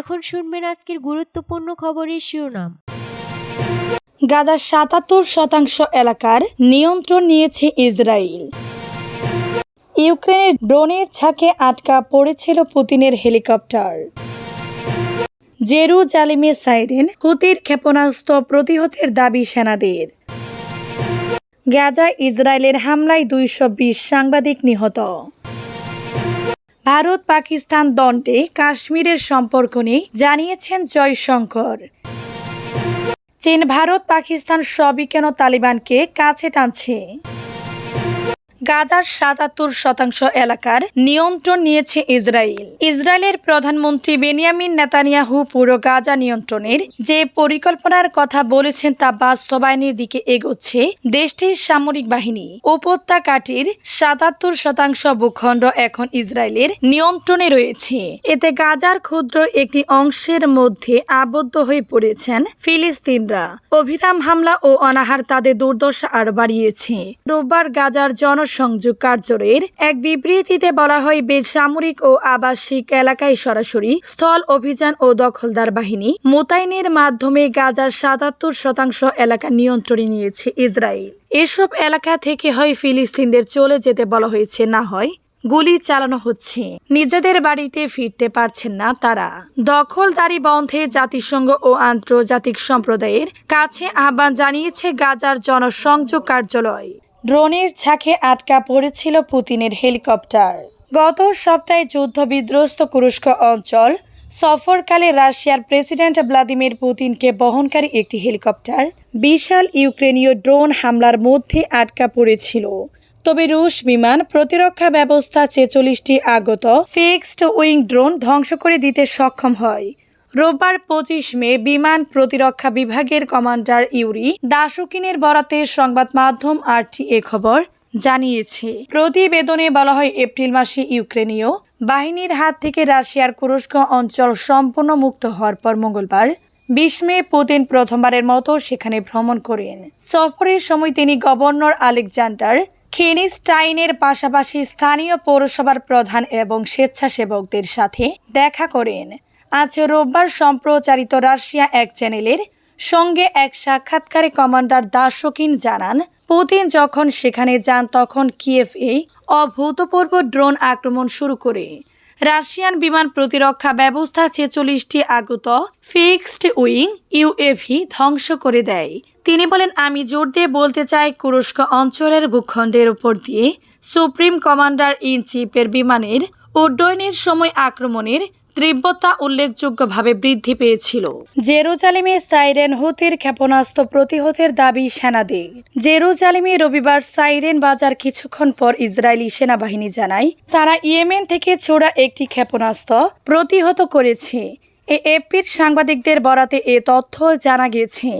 এখন আজকের গুরুত্বপূর্ণ খবরের শিরোনাম। গাজার সাতাত্তর শতাংশ এলাকার নিয়ন্ত্রণ নিয়েছে ইসরায়েল। ইউক্রেনের ড্রোনের ছাকে আটকা পড়েছিল পুতিনের হেলিকপ্টার। জেরুজালেমে সাইরেন, হুতির ক্ষেপণাস্ত্র প্রতিহতের দাবি সেনাদের। গাজা ইসরায়েলের হামলায় দুইশো বিশ সাংবাদিক নিহত। ভারত পাকিস্তান দণ্ডে কাশ্মীরের সম্পর্ক নেই জানিয়েছেন জয়শঙ্কর। চীন, ভারত, পাকিস্তান সবই কেন তালিবানকে কাছে টানছে? গাজার সাতাত্তর শতাংশ এলাকার নিয়ন্ত্রণ নিয়েছে ইসরায়েল। ইসরায়েলের প্রধানমন্ত্রী বেনিয়ামিন নেতানিয়াহু পুরো গাজা নিয়ন্ত্রণের যে পরিকল্পনার কথা বলেছেন তা বাস্তবায়নের দিকে এগোচ্ছে দেশটির সামরিক বাহিনী। উপত্যকাটির সাতাত্তর শতাংশ ভূখণ্ড এখন ইসরায়েলের নিয়ন্ত্রণে রয়েছে। এতে গাজার ক্ষুদ্র একটি অংশের মধ্যে আবদ্ধ হয়ে পড়েছেন ফিলিস্তিনরা। অভিরাম হামলা ও অনাহার তাদের দুর্দশা আরও বাড়িয়েছে। রোববার গাজার জনসংযোগ কার্যালয়ের এক বিবৃতিতে বলা হয়, বেসামরিক ও আবাসিক এলাকায় সরাসরি স্থল অভিযান ও দখলদার বাহিনী মোতায়েনের মাধ্যমে গাজার সাতাত্তর শতাংশ এলাকা নিয়ন্ত্রণে নিয়েছে ইসরায়েল। এসব এলাকা থেকে হয়, ফিলিস্তিনদের চলে যেতে বলা হয়েছে, না হয় গুলি চালানো হচ্ছে। নিজেদের বাড়িতে ফিরতে পারছেন না তারা। দখলদারি বন্ধে জাতিসংঘ ও আন্তর্জাতিক সম্প্রদায়ের কাছে আহ্বান জানিয়েছে গাজার জনসংযোগ কার্যালয়। ড্রোনের ছাকে আটকা পড়েছিল পুতিনের হেলিকপ্টার। গত সপ্তাহে যুদ্ধ বিধ্বস্ত তুরস্ক অঞ্চল সফরকালে রাশিয়ার প্রেসিডেন্ট ভ্লাদিমির পুতিনকে বহনকারী একটি হেলিকপ্টার বিশাল ইউক্রেনীয় ড্রোন হামলার মধ্যে আটকা পড়েছিল। তবে রুশ বিমান প্রতিরক্ষা ব্যবস্থা ছেচল্লিশটি আগত ফিক্সড উইং ড্রোন ধ্বংস করে দিতে সক্ষম হয়। রোববার পঁচিশ মে বিমান প্রতিরক্ষা বিভাগের কমান্ডার ইউরি দাসুকিনের বরাতে সংবাদ মাধ্যম আরটি এ খবর জানিয়েছে। প্রতিবেদনে বলা হয়, এপ্রিল মাসে ইউক্রেনীয় বাহিনীর হাত থেকে রাশিয়ার কুরস্ক অঞ্চল সম্পূর্ণ মুক্ত হওয়ার পর মঙ্গলবার বিশ মে পুতিন প্রথমবারের মতো সেখানে ভ্রমণ করেন। সফরের সময় তিনি গভর্নর আলেকজান্ডার খেনিস্টাইনের পাশাপাশি স্থানীয় পৌরসভার প্রধান এবং স্বেচ্ছাসেবকদের সাথে দেখা করেন। আজ রোববার সম্প্রচারিত রাশিয়া এক চ্যানেলের সঙ্গে এক সাক্ষাৎকারে কমান্ডার দাশকিন জানান, পুতিন যখন সেখানে যান তখন এই অভূতপূর্ব ড্রোন আক্রমণ শুরু করে। রাশিয়ান বিমান প্রতিরক্ষা ব্যবস্থা ছেচল্লিশটি আগত ফিক্সড উইং ইউএভি ধ্বংস করে দেয়। তিনি বলেন, আমি জোর দিয়ে বলতে চাই কুরস্ক অঞ্চলের ভূখণ্ডের উপর দিয়ে সুপ্রিম কমান্ডার ইন চিফের বিমানের উড্ডয়নের সময় আক্রমণের তীব্রতা উল্লেখযোগ্যভাবে বৃদ্ধি পেয়েছিল। জেরুজালিমে সাইরেন হুতির ক্ষেপণাস্ত্র প্রতিহতের দাবি সেনাদের। জেরুজালিমে রবিবার সাইরেন বাজার কিছুক্ষণ পর ইসরায়েলি সেনাবাহিনী জানায়, তারা ইয়েমেন থেকে ছোড়া একটি ক্ষেপণাস্ত্র প্রতিহত করেছে। এ এপির সাংবাদিকদের বরাতে এ তথ্য জানা গেছে।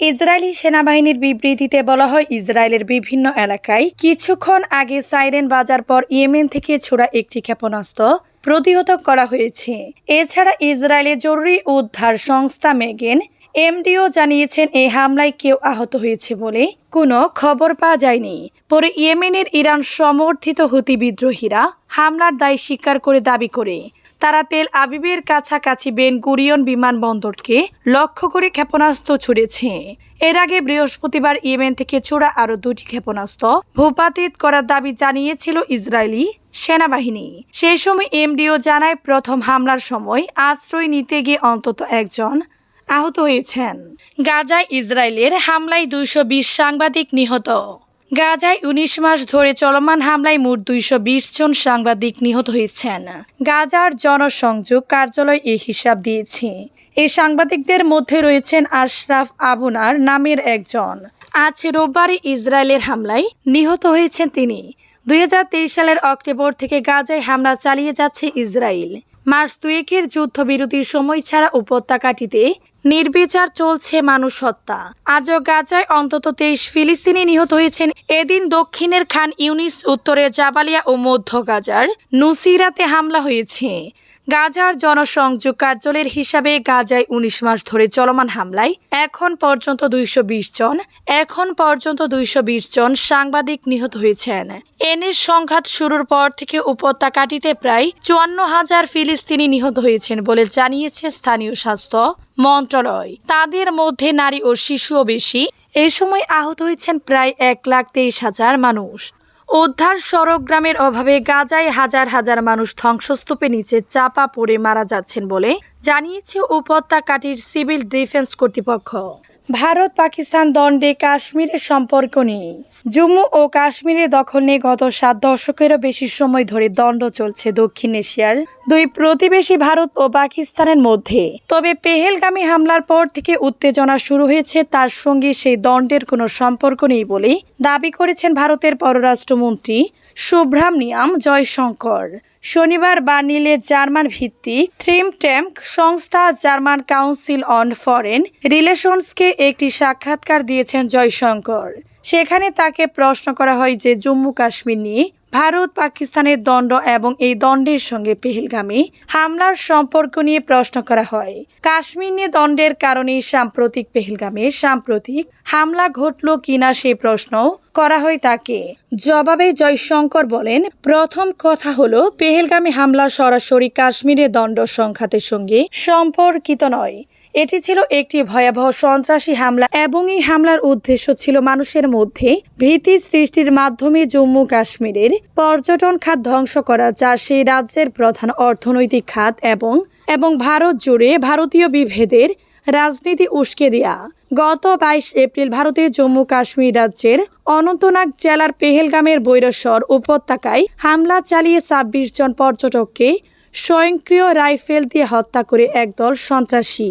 ইসরায়েলি সেনাবাহিনীর বিবৃতিতে বলা হয়, ইসরায়েলের বিভিন্ন এলাকায় কিছুক্ষণ আগে সাইরেন বাজার পর ইয়েমেন থেকে ছোড়া একটি ক্ষেপণাস্ত্র প্রতিহত করা হয়েছে। এছাড়া ইসরায়েলের জরুরি উদ্ধার সংস্থা মেগেন, এমডিও জানিয়েছেন এই হামলায় কেউ আহত হয়েছে বলে কোনো খবর পাওয়া যায়নি। পরে ইয়েমেনের ইরান সমর্থিত হুতি বিদ্রোহীরা হামলার দায় স্বীকার করে দাবি করে তারা তেল আবিবের কাছাকাছি বেন গুরিয়ন বিমানবন্দরকে লক্ষ্য করে ক্ষেপণাস্ত্র ছুড়েছে। এর আগে বৃহস্পতিবার ইয়েমেন থেকে ছোড়া আরও দুটি ক্ষেপণাস্ত্র ভূপাতিত করার দাবি জানিয়েছিল ইসরায়েলি সেনাবাহিনী। সেই সময় এমডিও জানায়, প্রথম হামলার সময় আশ্রয় নিতে গিয়ে অন্তত একজন আহত হয়েছেন। গাজায় ইসরায়েলের হামলায় দুইশো বিশ সাংবাদিক নিহত। গাজায় উনিশ মাস ধরে চলমান হামলায় মোট দুইশো বিশ জন সাংবাদিক নিহত হয়েছেন। গাজার জনসংযোগ কার্যালয় এ হিসাব দিয়েছে। এই সাংবাদিকদের মধ্যে রয়েছেন আশরাফ আবুনার নামের একজন। আজ রোববারে ইসরায়েলের হামলায় নিহত হয়েছেন তিনি। দুই হাজার তেইশ সালের অক্টোবর থেকে গাজায় হামলা চালিয়ে যাচ্ছে ইসরায়েল। মার্চ দুয়েকের যুদ্ধবিরতির সময় ছাড়া উপত্যকাটিতে নির্বিচার চলছে মানুষ হত্যা আজও গাজায় অন্তত তেইশ ফিলিস্তিনি নিহত হয়েছেন এদিন দক্ষিণের খান ইউনিস, উত্তরে জাবালিয়া ও মধ্য গাজার নুসিরাতে হামলা হয়েছে। গাজার জনসংযোগ কার্যালয়ের হিসাবে গাজায় উনিশ মাস ধরে চলমান হামলায় এখন পর্যন্ত দুইশ বিশ জন, এখন পর্যন্ত দুইশো বিশ জন সাংবাদিক নিহত হয়েছেন। এনের সংঘাত শুরুর পর থেকে উপত্যকাটিতে প্রায় চুয়ান্ন হাজার ফিলিস্তিনি নিহত হয়েছেন বলে জানিয়েছে স্থানীয় স্বাস্থ্য মন্ত্রণালয়। তাদের মধ্যে নারী ও শিশুও বেশি। এ সময় আহত হয়েছেন প্রায় এক লাখ তেইশ হাজার মানুষ। উদ্ধার সড়ক গ্রামের অভাবে গাজায় হাজার হাজার মানুষ ধ্বংসস্তূপের নিচে চাপা পড়ে মারা যাচ্ছেন বলে জানিয়েছে উপত্যকাটির সিভিল ডিফেন্স কর্তৃপক্ষ। ভারত পাকিস্তান দণ্ডে কাশ্মীরের সম্পর্ক নেই জম্মু ও কাশ্মীরের দখল নিয়ে গত সাত দশকেরও বেশি সময় ধরে দণ্ড চলছে দক্ষিণ এশিয়ার দুই প্রতিবেশী ভারত ও পাকিস্তানের মধ্যে। তবে পেহেলগামী হামলার পর থেকে উত্তেজনা শুরু হয়েছে, তার সঙ্গে সেই দণ্ডের কোনো সম্পর্ক নেই বলে দাবি করেছেন ভারতের পররাষ্ট্রমন্ত্রী সুব্রামনিয়াম জয়শঙ্কর। শনিবার বার্নিলে জার্মান ভিত্তিক থ্রিম ট্যাম্প সংস্থা জার্মান কাউন্সিল অন ফরেন রিলেশনসকে একটি সাক্ষাৎকার দিয়েছেন জয়শঙ্কর। সেখানে তাকে প্রশ্ন করা হয় যে জম্মু কাশ্মীর নিয়ে ভারত, পাকিস্তানের দণ্ড এবং এই দণ্ডের সঙ্গে পেহেলগামী হামলার সম্পর্ক নিয়ে প্রশ্ন করা হয়। কাশ্মীর নিয়ে দণ্ডের কারণে সাম্প্রতিক পেহেলগামে সাম্প্রতিক হামলা ঘটল কিনা সে প্রশ্ন করা হয় তাকে। জবাবে জয়শঙ্কর বলেন, প্রথম কথা হলো, পেহেলগামী হামলা সরাসরি কাশ্মীরের দণ্ড সংঘাতের সঙ্গে সম্পর্কিত নয়। এটি ছিল একটি ভয়াবহ সন্ত্রাসী হামলা এবং এই হামলার উদ্দেশ্য ছিল মানুষের মধ্যে ভীতি সৃষ্টির মাধ্যমে জম্মু কাশ্মীরের পর্যটন খাত ধ্বংস করা, যা সেই রাজ্যের প্রধান অর্থনৈতিক খাত এবং এবং ভারত জুড়ে ভারতীয় বিভেদের রাজনীতি উস্কে দেয়া। গত বাইশ এপ্রিল ভারতের জম্মু কাশ্মীর রাজ্যের অনন্তনাগ জেলার পেহেলগামের বৈরস্বর উপত্যকায় হামলা চালিয়ে ছাব্বিশ জন পর্যটককে স্বয়ংক্রিয় রাইফেল দিয়ে হত্যা করে একদল সন্ত্রাসী।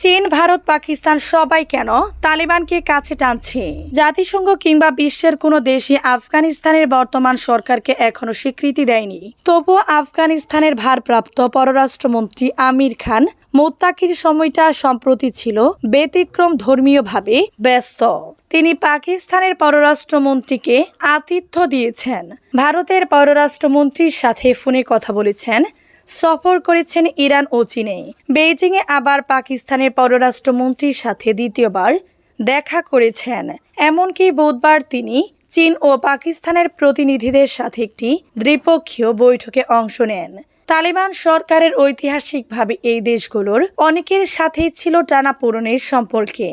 চীন, ভারত, পাকিস্তান সবাই কেন তালিবানকে কাছে টানছে? জাতিসংঘ কিংবা বিশ্বের কোনো দেশই আফগানিস্তানের বর্তমান সরকারকে এখনও স্বীকৃতি দেয়নি। তবুও আফগানিস্তানের ভারপ্রাপ্ত পররাষ্ট্রমন্ত্রী আমির খান মোত্তাকির সময়টা সম্প্রতি ছিল ব্যতিক্রম ধর্মীয়ভাবে ব্যস্ত। তিনি পাকিস্তানের পররাষ্ট্রমন্ত্রীকে আতিথ্য দিয়েছেন। ভারতের পররাষ্ট্রমন্ত্রীর সাথে ফোনে কথা বলেছেন সফর করেছেন ইরান ও চীনে। বেইজিংয়ে আবার পাকিস্তানের পররাষ্ট্রমন্ত্রীর সাথে দ্বিতীয়বার দেখা করেছেন। এমনকি বুধবার তিনি চীন ও পাকিস্তানের প্রতিনিধিদের সাথে একটি দ্বিপক্ষীয় বৈঠকে অংশ নেন। তালিবান সরকারের ঐতিহাসিকভাবে এই দেশগুলোর অনেকের সাথেই ছিল টানাপোড়েনের সম্পর্কে।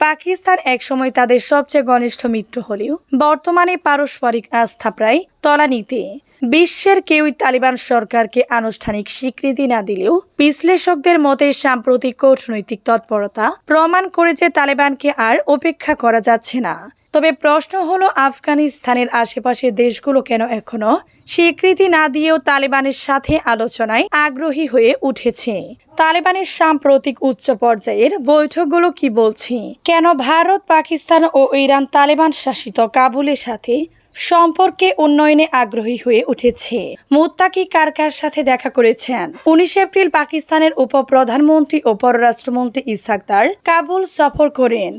পাকিস্তান একসময় তাদের সবচেয়ে ঘনিষ্ঠ মিত্র হলেও বর্তমানে পারস্পরিক আস্থা প্রায় তলানিতে। বিশ্বের কেউই তালিবান সরকারকে আনুষ্ঠানিক স্বীকৃতি না দিলেও বিশ্লেষকদের মতে সাম্প্রতিক কূটনৈতিক তৎপরতা প্রমাণ করে যে তালেবানকে আর উপেক্ষা করা যাচ্ছে না। তবে প্রশ্ন হলো, আফগানিস্তানের আশেপাশের দেশগুলো কেন এখনও স্বীকৃতি না দিয়েও তালেবানের সাথে আলোচনায় আগ্রহী হয়ে উঠেছে? তালেবানের সাম্প্রতিক উচ্চ পর্যায়ের বৈঠকগুলো কি বলছে? কেন ভারত, পাকিস্তান ও ইরান তালেবান শাসিত কাবুলের সাথে সম্পর্কে উন্নয়নে আগ্রহী হয়ে উঠেছে। মোত্তাকি কার কার সাথে দেখা করেছেন। উনিশ এপ্রিল পাকিস্তানের উপপ্রধানমন্ত্রী ও পররাষ্ট্রমন্ত্রী ইসাকদার কাবুল সফর করেন।